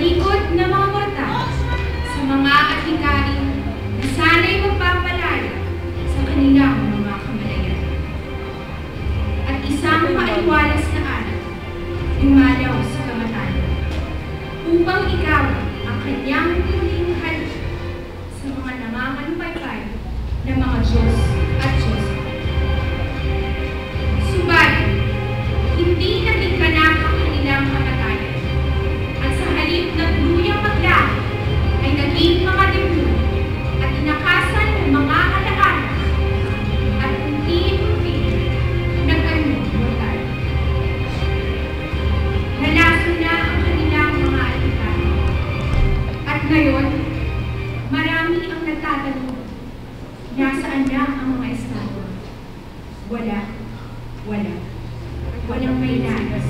likod na mga mortal, sa mga atikain na sana'y magpapalala sa kanilang mga kamalayan. At isang maaliwalas na araw, lumalaw sa kamatayan, upang ikaw ang kanyang huling halik sa mga nangangalupaybay ng mga Diyos. Ngayon, marami ang nagtatanong, nasaan na ang mga estado? Wala. Wala. Walang may nais.